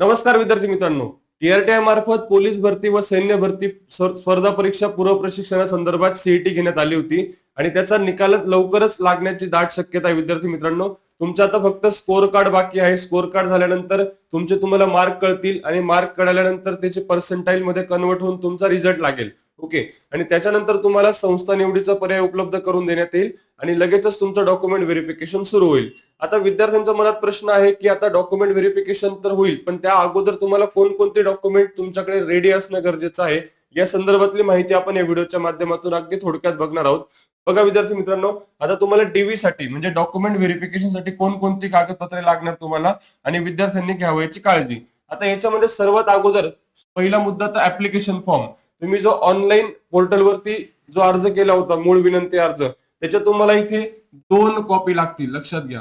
नमस्कार विद्यार्थी मित्रांनो. टीआरटीआय मार्फत पोलीस भरती व सैन्य भरती स्पर्धा परीक्षा पूर्व प्रशिक्षणासंदर्भात सीईटी घेण्यात आली होती आणि त्याचा निकाल लवकरच लागण्याची दाट शक्यता आहे विद्यार्थी मित्रांनो. तुमचं आता फक्त स्कोअर कार्ड बाकी आहे. स्कोअर कार्ड झाल्यानंतर तुमचे तुम्हाला मार्क कळतील आणि मार्क कळल्यानंतर त्याचे पर्सेंटाईल मध्ये कन्वर्ट होऊन तुमचा रिझल्ट लागेल. ओके. आणि त्याच्यानंतर तुम्हाला संस्था निवडीचा पर्याय उपलब्ध करून देण्यात येईल आणि लगेचच तुमचं डॉक्युमेंट व्हेरिफिकेशन सुरू होईल. आता विद्यार्थ्यांच्या मनात प्रश्न आहे की आता डॉक्युमेंट व्हेरिफिकेशन तर होईल पण त्या अगोदर तुम्हाला कोणकोणते डॉक्युमेंट तुमच्याकडे रेडी असणं गरजेचं आहे या संदर्भातली माहिती आपण या व्हिडिओच्या माध्यमातून अगदी थोडक्यात बघणार आहोत. बघा विद्यार्थी मित्रांनो आता तुम्हाला डीव्ही साठी म्हणजे डॉक्युमेंट व्हेरिफिकेशनसाठी कोणकोणती कागदपत्रे लागणार तुम्हाला आणि विद्यार्थ्यांनी घ्यावयाची काळजी. आता याच्यामध्ये सर्वात अगोदर पहिला मुद्दा तर ऍप्लिकेशन फॉर्म तुम्ही जो ऑनलाईन पोर्टलवरती जो अर्ज केला होता मूळ विनंती अर्ज त्याच्यात तुम्हाला इथे दोन कॉपी लागतील. लक्षात घ्या.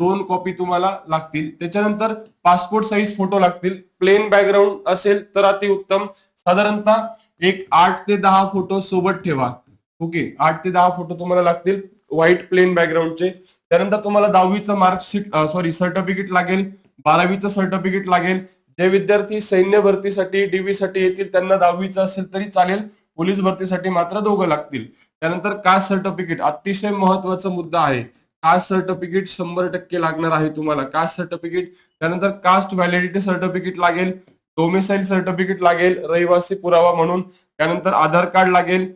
दोन कॉपी तुम्हाला लागतील. त्याच्यानंतर पासपोर्ट साईज फोटो लागतील. प्लेन बॅकग्राऊंड असेल तर अतिउत्तम. साधारणतः एक आठ ते दहा फोटो सोबत ठेवा. ओके आठ ते दहा फोटो तुम्हाला लागतील व्हाईट प्लेन बॅकग्राऊंडचे त्यानंतर तुम्हाला दहावीचं मार्कशीट सॉरी सर्टिफिकेट लागेल. बारावीचं सर्टिफिकेट लागेल. जे विद्यार्थी सैन्य भरतीसाठी डीव्ही साठी येतील त्यांना दहावीचं असेल तरी चालेल. पोलीस भरतीसाठी मात्र दोघं लागतील. त्यानंतर कास्ट सर्टिफिकेट अतिशय महत्त्वाचा मुद्दा आहे. कास्ट सर्टिफिकेट शंभर टक्के लागणार आहे तुम्हाला. कास्ट सर्टिफिकेट त्यानंतर कास्ट व्हॅलिडिटी सर्टिफिकेट लागेल. डोमिसाईल सर्टिफिकेट लागेल. रहिवासी पुरावा म्हणून. त्यानंतर आधार कार्ड लागेल.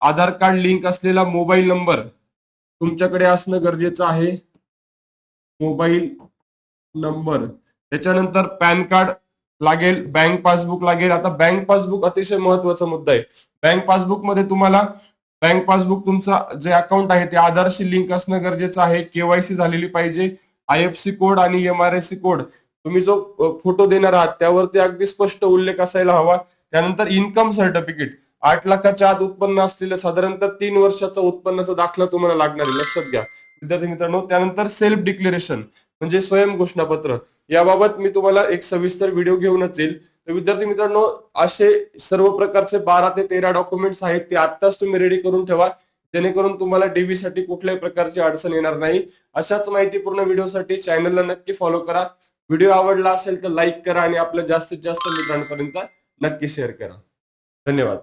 आधार कार्ड लिंक असलेला मोबाईल नंबर तुमच्याकडे असणं गरजेचं आहे. मोबाईल नंबर त्याच्यानंतर पॅन कार्ड लागेल बँक पासबुक लागेल. आता बँक पासबुक अतिशय महत्त्वाचा मुद्दा आहे. बँक पासबुकमध्ये तुम्हाला बँक पासबुक तुमचा जे अकाउंट आहे ते आधारशी लिंक असणं गरजेचं आहे. केवायसी झालेली पाहिजे. आयएफसी कोड आणि M R S C code तुम्ही जो फोटो देणार आहात त्यावरती अगदी स्पष्ट उल्लेख असायला हवा. त्यानंतर इन्कम सर्टिफिकेट आठ लाखाच्या आत उत्पन्न असलेलं साधारणतः तीन वर्षाचा उत्पन्नाचा दाखला तुम्हाला लागणार आहे. लक्षात घ्या. विद्यार्थी मित्रांनो त्यानंतर सेल्फ डिक्लेरेशन म्हणजे स्वयं घोषणापत्र. याबाबत मी तुम्हाला एक सविस्तर व्हिडिओ घेऊनच येईल. तर विद्यार्थी मित्रांनो असे सर्व प्रकारचे बारा ते तेरा डॉक्युमेंट्स आहेत ते आत्ताच तुम्ही रेडी करून ठेवा. जेणेकरून तुम्हाला डीबी साठी कुठल्याही प्रकारची अडचण येणार नाही. अशाच माहितीपूर्ण व्हिडिओसाठी चॅनलला नक्की फॉलो करा. व्हिडिओ आवडला असेल तर लाईक करा आणि आपल्या जास्तीत जास्त मित्रांपर्यंत नक्की शेअर करा. धन्यवाद.